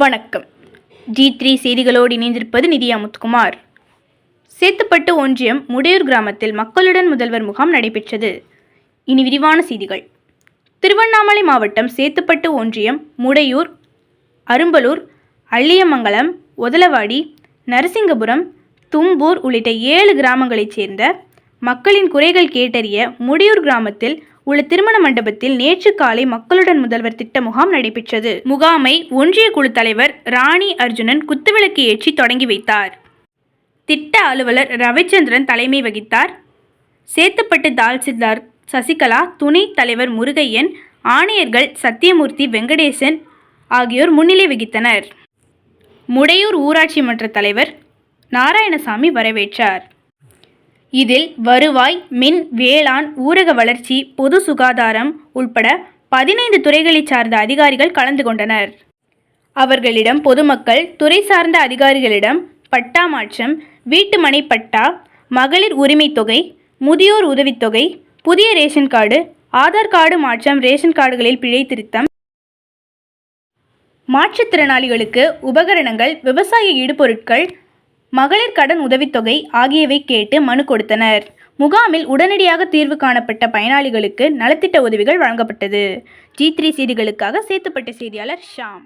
வணக்கம். G three செய்திகளோடு இணைந்திருப்பது நிதியா முத்துக்குமார் சேத்துப்பட்டு ஒன்றியம் முடையூர் கிராமத்தில் மக்களுடன் முதல்வர் முகாம் நடைபெற்றது. இனி விரிவான செய்திகள். திருவண்ணாமலை மாவட்டம் சேத்துப்பட்டு ஒன்றியம் முடையூர் அரும்பலூர் அள்ளியமங்கலம் ஒதலவாடி நரசிங்கபுரம் தும்பூர் உள்ளிட்ட ஏழு கிராமங்களைச் சேர்ந்த மக்களின் குறைகள் கேட்டறிய முடியூர் கிராமத்தில் உள்ள திருமண மண்டபத்தில் நேற்று காலை மக்களுடன் முதல்வர் திட்ட முகாம் நடைபெற்றது. முகாமை ஒன்றிய குழு தலைவர் ராணி அர்ஜுனன் குத்துவிளக்கு ஏற்றி தொடங்கி வைத்தார். திட்ட அலுவலர் ரவிச்சந்திரன் தலைமை வகித்தார். சேத்துப்பட்டு தால்சில்தார் சசிகலா துணைத் தலைவர் முருகையன் ஆணையர்கள் சத்தியமூர்த்தி வெங்கடேசன் ஆகியோர் முன்னிலை வகித்தனர். முடையூர் ஊராட்சி மன்ற தலைவர் நாராயணசாமி வரவேற்றார். இதில் வருவாய் மின் வேளாண் ஊரக வளர்ச்சி பொது சுகாதாரம் உள்பட பதினைந்து துறைகளை சார்ந்த அதிகாரிகள் கலந்து கொண்டனர். அவர்களிடம் பொதுமக்கள் துறை சார்ந்த அதிகாரிகளிடம் பட்டா மாற்றம் வீட்டுமனை பட்டா மகளிர் உரிமைத் தொகை முதியோர் உதவித்தொகை புதிய ரேஷன் கார்டு ஆதார் கார்டு மாற்றம் ரேஷன் கார்டுகளில் பிழை திருத்தம். மாற்றுத்திறனாளிகளுக்கு உபகரணங்கள் விவசாய இடுபொருட்கள் மகளிர் கடன் உதவித்தொகை ஆகியவை கேட்டு மனு கொடுத்தனர். முகாமில் உடனடியாக தீர்வு காணப்பட்ட பயனாளிகளுக்கு நலத்திட்ட உதவிகள் வழங்கப்பட்டது. ஜி த்ரீ செய்திகளுக்காக சேத்துப்பட்ட செய்தியாளர் ஷாம்.